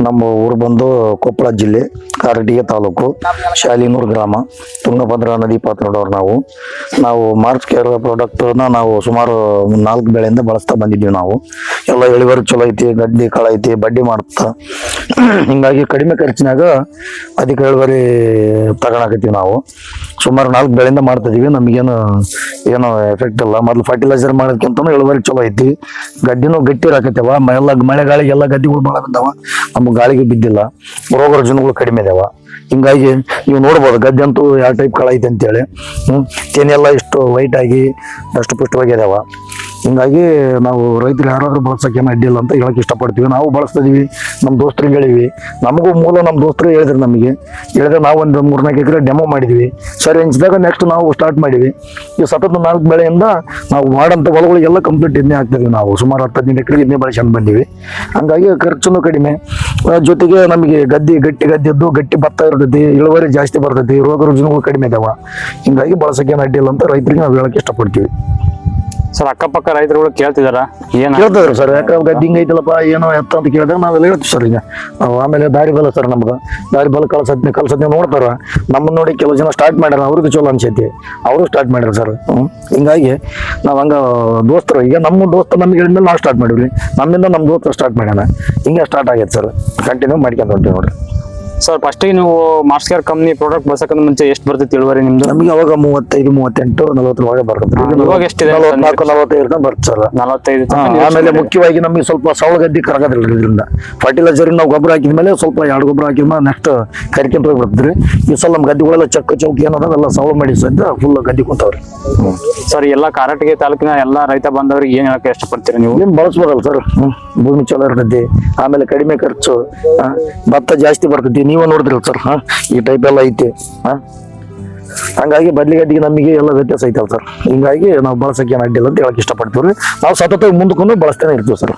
ನಮ್ಮ ಊರು ಬಂದು ಕೊಪ್ಪಳ ಜಿಲ್ಲೆ ಕಾರಟಿಗೆ ತಾಲೂಕು, ಶಾಲಿನೂರು ಗ್ರಾಮ, ತುಂಗಭದ್ರಾ ನದಿ ಪಾತ್ರದವ್ರು ನಾವು. ನಾವು ಮಾರ್ಚ್ ಕೇರ್ ಪ್ರಾಡಕ್ಟ್ನ ನಾವು ಸುಮಾರು ನಾಲ್ಕು ಬೆಳೆಯಿಂದ ಬಳಸ್ತಾ ಬಂದಿದ್ದೀವಿ ನಾವು. ಎಲ್ಲ ಇಳುವರಿ ಚಲೋ ಐತಿ ಗಡ್ಡಿ ಕಾಳ ಐತಿ, ಬಡ್ಡಿ ಮಾಡ್ತಾ. ಹಿಂಗಾಗಿ ಕಡಿಮೆ ಖರ್ಚಿನಾಗ ಅಧಿಕ ಇಳುವರಿ ತಗೊಳಕತ್ತೀವಿ ನಾವು. ಸುಮಾರು ನಾಲ್ಕು ಬೆಳೆಯಿಂದ ಮಾಡ್ತಿದ್ದೀವಿ ನಮಗೇನು ಏನು ಎಫೆಕ್ಟ್ ಇಲ್ಲ. ಮೊದಲು ಫರ್ಟಿಲೈಸರ್ ಮಾಡೋದಕ್ಕಿಂತ ಇಳುವರಿ ಚಲೋ ಐತಿ. ಗಡ್ಡಿನೂ ಗಟ್ಟಿ ಇರಾಕತ್ಯಾವ ಮ- ಎಲ್ಲ ಮಳೆ ಗಾಳಿಗೆಲ್ಲ ಗಡ್ಡಿಗಳು ಭಾಳ ಬಿದ್ದಾವ ಗಾಳಿಗೆ ಬಿದ್ದಿಲ್ಲ. ರೋಗ ರುಜಿನಗಳು ಕಡಿಮೆ ಇದಾವ. ಹಿಂಗಾಗಿ ನೀವು ನೋಡ್ಬೋದು, ಗದ್ದೆ ಅಂತೂ ಯಾವ ಟೈಪ್ ಕಳ ಐತೆ ಅಂತೇಳಿ. ಹ್ಞೂ ತೆನೆಲ್ಲ ಇಷ್ಟು ವೈಟಾಗಿ ಆಗಿ ಅಷ್ಟು ಪುಷ್ಟವಾಗಿ ಇದಾವ. ಹಿಂಗಾಗಿ ನಾವು ರೈತರು ಯಾರಾದರೂ ಬಳಸೋಕೆ ಅಡ್ಡಿಲ್ಲ ಅಂತ ಹೇಳಕ್ಕೆ ಇಷ್ಟಪಡ್ತೀವಿ. ನಾವು ಬಳಸ್ತಿದ್ದೀವಿ ನಮ್ಮ ದೋಸ್ತರಿಗೆ ಹೇಳಿವಿ ನಮಗೂ ಮೂಲ ನಮ್ಮ ದೋಸ್ತರು ಹೇಳಿದ್ರು ನಮಗೆ. ಹೇಳಿದ್ರೆ ನಾವು ಒಂದು ಮೂರ್ನಾಲ್ಕು ಎಕರೆ ಡೆಮೋ ಮಾಡಿದ್ವಿ. ಸರಿ ಅನ್ಸಿದಾಗ ನೆಕ್ಸ್ಟ್ ನಾವು ಸ್ಟಾರ್ಟ್ ಮಾಡಿವಿ ಈ ಸತತ ನಾಲ್ಕು ಬೆಳೆಯಿಂದ ನಾವು ಮಾಡೋಂಥ ಹೊಲಗಳಿಗೆಲ್ಲ ಕಂಪ್ಲೀಟ್ ಇದನ್ನೇ ಹಾಕ್ತಿದ್ವಿ ನಾವು. ಸುಮಾರು ಹತ್ತು ಹದಿನೈದು ಎಕರೆ ಇದನ್ನೇ ಬಳಸ್ಕೊಂಡು ಬಂದೀವಿ. ಹಂಗಾಗಿ ಖರ್ಚುನು ಕಡಿಮೆ. ಜೊತೆಗೆ ನಮಗೆ ಗದ್ದೆ, ಗಟ್ಟಿ ಗದ್ದೆದ್ದು ಗಟ್ಟಿ ಭತ್ತ ಇರ್ತೈತಿ, ಇಳುವರಿ ಜಾಸ್ತಿ ಬರ್ತೈತಿ, ರೋಗ ರುಜಿನಗಳು ಕಡಿಮೆ ಇದಾವೆ. ಹಿಂಗಾಗಿ ಬಳಸಕ್ಕೆ ಏನು ಅಡ್ಡಿಲ್ಲ ಅಂತ ರೈತರಿಗೆ ನಾವು ಹೇಳೋಕೆ ಇಷ್ಟಪಡ್ತೀವಿ. ಸರ್, ಅಕ್ಕಪಕ್ಕ ರೈತರುಗಳು ಕೇಳ್ತಿದಾರ? ಏನ್ ಕೇಳ್ತಿದ್ರು ಸರ್ ಯಾಕೆ ಗದ್ದೆ ಹಿಂಗ ಐತಲ್ಲಪ್ಪ, ಏನೋ ಎತ್ತ ಅಂತ ಕೇಳಿದಾಗ ನಾವೆಲ್ಲ ಹೇಳ್ತೀವಿ ಸರ್ ಈಗ. ನಾವು ಆಮೇಲೆ ದಾರಿ ಬಲ ಸರ್ ನಮ್ಗೆ ದಾರಿ ಬಲ ಕಳ್ಸದ್ ಕಳ್ಸದ್ ನೋಡ್ತಾರ. ನಮ್ಮನ್ನ ನೋಡಿ ಕೆಲವು ಜನ ಸ್ಟಾರ್ಟ್ ಮಾಡ್ಯಾರ, ಅವ್ರಿಗೆ ಚಲೋ ಅನ್ಸೈತಿ. ಅವರು ಸ್ಟಾರ್ಟ್ ಮಾಡ್ಯಾರ ಸರ್. ಹಿಂಗಾಗಿ ನಾವು ಹಂಗ ದೋಸ್ತರು, ಈಗ ನಮ್ಮ ದೋಸ್ತ ನಮ್ಗೆ ಹೇಳಿದ್ಮೇಲೆ ನಾವು ಸ್ಟಾರ್ಟ್ ಮಾಡಿವ್ರಿ. ನಮ್ಮಿಂದ ನಮ್ಮ ದೋಸ್ತರು ಸ್ಟಾರ್ಟ್ ಮಾಡ್ಯಾನ. ಹಿಂಗೆ ಸ್ಟಾರ್ಟ್ ಆಗೈತೆ ಸರ್. ಕಂಟಿನ್ಯೂ ಮಾಡ್ಕೊಂತ ಹೊಂಟಿವಿ ನೋಡ್ರಿ. ಸರ್ ಫಸ್ಟ್ ನೀವು ಮಾರ್ಕ್ಸ್ಕೇರ್ ಕಂಪ್ನಿ ಪ್ರಾಡಕ್ಟ್ ಬಳಸಕ್ಕಿಂತ ಮುಂಚೆ ಎಷ್ಟು ಬರ್ತೈತಿ ಇಳುವರಿ ನಿಮ್ದು? ನಮಗೆ ಅವಾಗ ಮೂವತ್ತೈದು ಮೂವತ್ತೆಂಟು ನಲವತ್ತರ ಒಳಗೆ ಬರ್ತದೆ. ಇವಾಗ ಎಷ್ಟಿದೆ? ನಾಲ್ಕು ನಲವತ್ತೈದು ತನಕ ಸರ್. ನಲವತ್ತೈದು ಆಮೇಲೆ ಮುಖ್ಯವಾಗಿ ನಮಗೆ ಸ್ವಲ್ಪ ಸೌಳ ಗದ್ದೆ ಕರಗೋದಿಲ್ಲ ಇದರಿಂದ. ಫರ್ಟಿಲೈಸರ್ ನಾವು ಗೊಬ್ಬರ ಹಾಕಿದ ಮೇಲೆ ಸ್ವಲ್ಪ ಎರಡು ಗೊಬ್ಬರ ಹಾಕಿದ ಮೇಲೆ ನೆಕ್ಸ್ಟ್ ಕರಿಕೊಂತ ಹೋಗಿ ಬರ್ತದ್ರಿ ಈ ಸಲ ನಮ್ಮ ಗದ್ದೆಗಳೆಲ್ಲ ಚಕ್ಕ ಚೌಕಿ ಎಲ್ಲ ಸೌಳ ಮಾಡಿ ಫುಲ್ ಗದ್ದೆ ಕುಂತಾವ್ರಿ. ಸರ್ ಎಲ್ಲ ಕಾರಟಗಿ ತಾಲೂಕಿನ ಎಲ್ಲಾ ರೈತ ಬಾಂಧವರಿಗೆ ಏನು ಹೇಳಕ್ಕೆ ಇಷ್ಟಪಡ್ತೀರಿ ನೀವು? ಏನು ಬಳಸ್ಬೋದಲ್ಲ ಸರ್. ಭೂಮಿ ಚಲೋ ಇರ್ತೈತಿ ಆಮೇಲೆ ಕಡಿಮೆ ಖರ್ಚು ಭತ್ತ ಜಾಸ್ತಿ ಬರ್ತೈತಿ ನೀವೇ ನೋಡಿದ್ರಿ ಸರ್ ಹಾ? ಈ ಟೈಪ್ ಎಲ್ಲ ಐತಿ, ಹಾ? ಹಂಗಾಗಿ ಬದ್ಲಿ ಗಡ್ಡಿಗೆ ನಮಗೆ ಎಲ್ಲ ವ್ಯತ್ಯಾಸ ಐತಲ್ಲ ಸರ್ ಹಿಂಗಾಗಿ ನಾವು ಬಳಸಕ್ಕೆ ಏನು ಅಡ್ಡಿಲ್ಲ ಅಂತ ಹೇಳಕ್ ಇಷ್ಟಪಡ್ತೀವಿ ನಾವು ಸತತ ಮುಂದಕ್ಕೂ ಬಳಸ್ತಾನೆ ಇರ್ತೀವಿ ಸರ್